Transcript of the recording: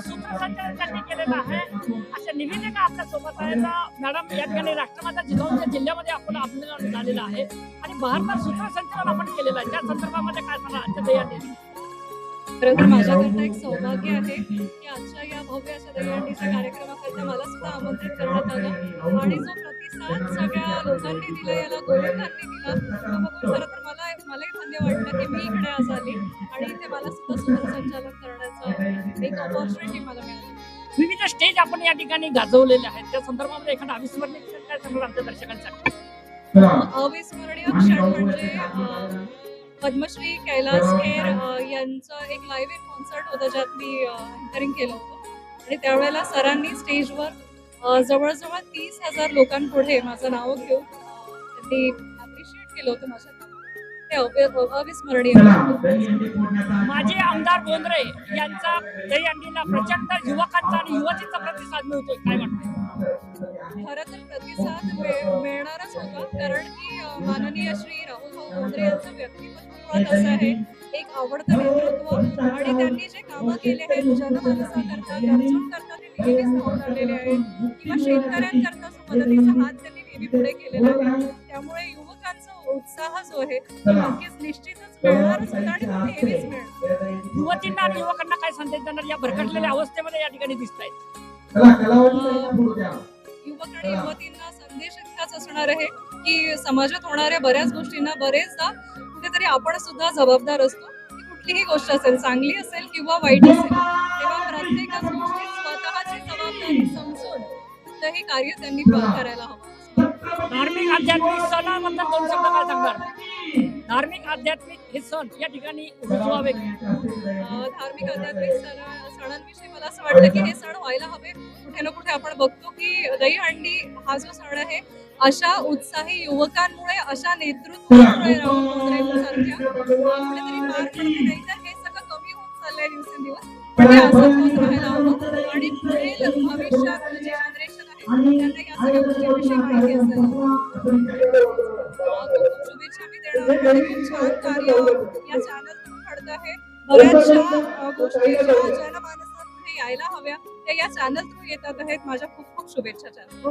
सुप्रसाचार झालेलं आहे आणि आपण केलेलं आहे. त्या संदर्भामध्ये काय माझ्याकरता एक सौभाग्य आहे की आजच्या या भव्य अशा दहीहंडीच्या कार्यक्रमाकरता मला सुद्धा आमंत्रित करण्यात आलं. आणि जो प्रतिसाद सगळ्या लोकांनी दिला याला गोविंदांनी दिला. बघून खरं तर मला मलाही धन्य वाटलं की मी इकडे आज आली आणि इथे मला सुद्धा सूत्रसंचालन करण्याचं एक ऑपॉर्च्युनिटी मला मिळाली. विविध स्टेज आपण या ठिकाणी गाजवलेले आहेत. त्या संदर्भामध्ये एखादा अविस्मरणीय क्षण काय सांगणार आमच्या दर्शकांसाठी अविस्मरणीय क्षण म्हणजे पद्मश्री कैलास खेर यांचं एक लाईव्ह इन कॉन्सर्ट होतं ज्यात मी अँकरिंग केलं होतं. आणि त्यावेळेला सरांनी स्टेजवर जवळजवळ तीस हजार लोकांपुढे माझं नाव घेऊन त्यांनी अप्रिशिएट केलं होतं माझ्या अविस्मरणीय. माझे आमदार बोंद्रे यांचा दहीहंडीला प्रचंड युवकांचा आणि युवतीचा प्रतिसाद मिळतोय. काय वाटतं खरं तर प्रतिसाद मिळ- मिळणारच होता कारण की माननीय श्री राहुल भाऊ बोंद्रे यांचं व्यक्तिमत्व मुळात असं आहे एक आवडतं नेतृत्व. आणि त्यांनी जे कामं केले आहेत जनमानसाकरता गरजूंकरता ते नेहमीच धावून आलेले आहेत किंवा शेतकऱ्यांकरता मदतीचा हात त्यांनी नेहमी पुढे केलेला आहे. त्यामुळे युवकांचा उत्साह जो आहे तो नक्कीच निश्चितच मिळणारच होता आणि तो नेहमीच मिळणार युवतींना आणि युवकांना काय संदेश देणार? या भरकटलेल्या अवस्थेमध्ये या ठिकाणी दिसत आहेत युवक आणि युवतींना संदेश इतकाच असणार आहे की समाजात होणाऱ्या बऱ्याच गोष्टींना बरेचदा कुठेतरी आपण सुद्धा जबाबदार असतो. ती कुठलीही गोष्ट असेल चांगली असेल किंवा वाईट असेल तेव्हा प्रत्येकच कोणतंही कार्य त्यांनी करायला हवं. धार्मिक आध्यात्मिक सणाबद्दल दोन शब्द काय सांगणार? धार्मिक आध्यात्मिक हे सण या ठिकाणी उत्सवावे अं, धार्मिक आध्यात्मिक सण सणांविषयी मला असं वाटतं की हे सण व्हायला हवे. कुठे ना कुठे आपण बघतो की दहीहंडी हा जो सण आहे अशा उत्साही युवकांमुळे अशा नेतृत्वामुळे हे सगळं कमी होत चाललंय दिवसेंदिवस. हे आणि पुढील भविष्यात शुभेच्छा मी देणार छान कार्य या चॅनल घडत आहे. बऱ्याचशा गोष्टी ज्या यायला हव्या त्या या चॅनल थ्रू येतात आहेत. माझ्या खूप खूप शुभेच्छा चॅनल